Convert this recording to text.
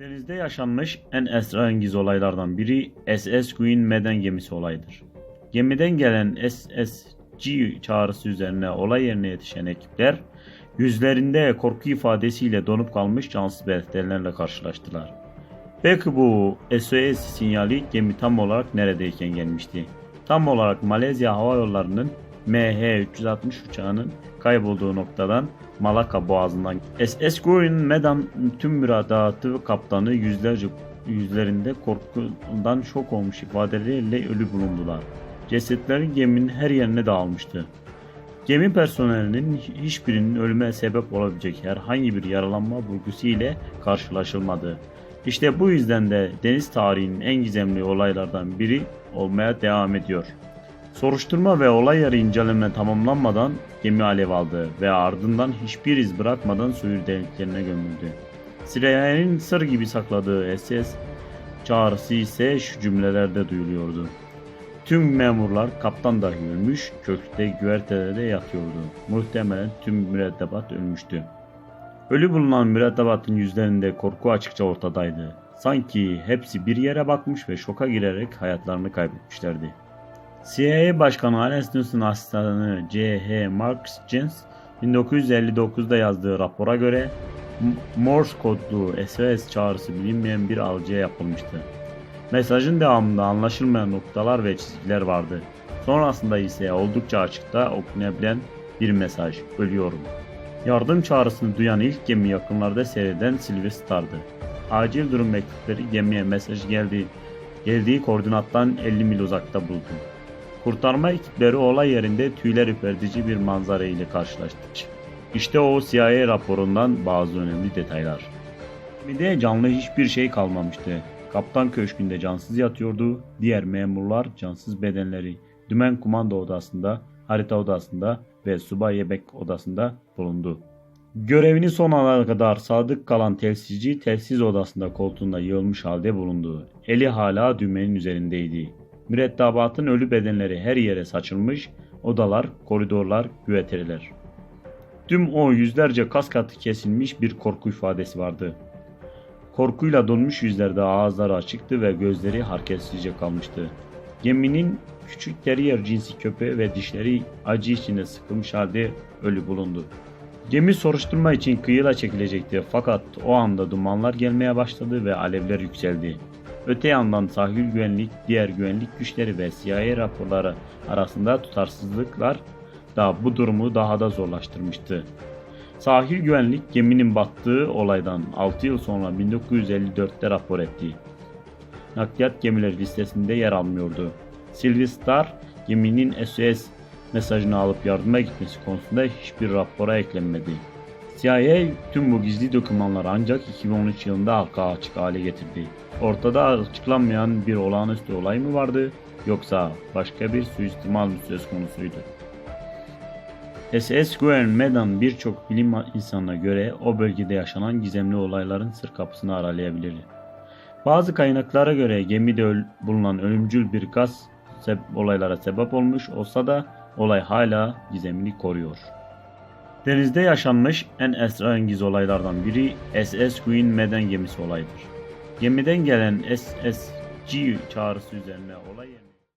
Denizde yaşanmış en esrarengiz olaylardan biri SS Queen Meden gemisi olayıdır. Gemiden gelen SSG çağrısı üzerine olay yerine yetişen ekipler yüzlerinde korku ifadesiyle donup kalmış cansız belirtilerle karşılaştılar. Peki bu SOS sinyali gemi tam olarak neredeyken gelmişti? Tam olarak Malezya Hava Yolları'nın MH360 uçağının kaybolduğu noktadan Malaka Boğazı'ndan SS Queen Medan tüm mürettebatı ve kaptanı yüzlerce yüzlerinde korkudan şok olmuş ifadeleriyle ölü bulundular. Cesetlerin geminin her yerine dağılmıştı. Gemi personelinin hiçbirinin ölüme sebep olabilecek herhangi bir yaralanma bulgusu ile karşılaşılmadı. İşte bu yüzden de deniz tarihinin en gizemli olaylardan biri olmaya devam ediyor. Soruşturma ve olay yeri inceleme tamamlanmadan gemi alev aldı ve ardından hiçbir iz bırakmadan suyun derinliklerine gömüldü. CIA'nin sır gibi sakladığı SS çağrısı ise şu cümlelerde duyuluyordu. Tüm memurlar kaptan dahi ölmüş, kökte güvertelerde yatıyordu. Muhtemelen tüm mürettebat ölmüştü. Ölü bulunan mürettebatın yüzlerinde korku açıkça ortadaydı. Sanki hepsi bir yere bakmış ve şoka girerek hayatlarını kaybetmişlerdi. CIA Başkanı Alan Snows'un asistanı C.H. Marks Jens 1959'da yazdığı rapora göre Morse kodlu SOS çağrısı bilinmeyen bir alıcıya yapılmıştı. Mesajın devamında anlaşılmayan noktalar ve çizgiler vardı. Sonrasında ise oldukça açıkta okunabilen bir mesaj. Ölüyorum. Yardım çağrısını duyan ilk gemi yakınlarda seyreden Silver Star'dı. Acil durum ekipleri gemiye mesaj geldiği, geldiği koordinattan 50 mil uzakta buldu. Kurtarma ekipleri olay yerinde tüyler ürpertici bir manzara ile karşılaştı. İşte o CIA raporundan bazı önemli detaylar. Gemide canlı hiçbir şey kalmamıştı. Kaptan köşkünde cansız yatıyordu. Diğer memurlar cansız bedenleri dümen kumanda odasında, harita odasında ve subay yemek odasında bulundu. Görevini son ana kadar sadık kalan telsizci telsiz odasında koltuğunda yığılmış halde bulundu. Eli hala düğmenin üzerindeydi. Mürettebatın ölü bedenleri her yere saçılmış, odalar, koridorlar, güvetereler. Tüm o yüzlerce kas katı kesilmiş bir korku ifadesi vardı. Korkuyla donmuş yüzlerde ağızları açıktı ve gözleri hareketsizce kalmıştı. Geminin küçük terrier cinsi köpeği ve dişleri acı içinde sıkılmış halde ölü bulundu. Gemi soruşturma için kıyıla çekilecekti fakat o anda dumanlar gelmeye başladı ve alevler yükseldi. Öte yandan sahil güvenlik, diğer güvenlik güçleri ve CIA raporları arasında tutarsızlıklar da bu durumu daha da zorlaştırmıştı. Sahil güvenlik geminin battığı olaydan 6 yıl sonra 1954'te rapor etti. Nakliyat gemileri listesinde yer almıyordu. Silver Star geminin SOS mesajını alıp yardıma gitmesi konusunda hiçbir rapora eklenmedi. CIA tüm bu gizli dokümanları ancak 2013 yılında halka açık hale getirdi. Ortada açıklanmayan bir olağanüstü olay mı vardı yoksa başka bir suistimal mı söz konusuydu? SS Gwen Medan birçok bilim insanına göre o bölgede yaşanan gizemli olayların sır kapısını aralayabilir. Bazı kaynaklara göre gemide bulunan ölümcül bir gaz olaylara sebep olmuş olsa da olay hala gizemini koruyor. Denizde yaşanmış en esrarengiz olaylardan biri SS Queen Meden gemisi olayıdır. Gemiden gelen SSG çağrısı üzerine olay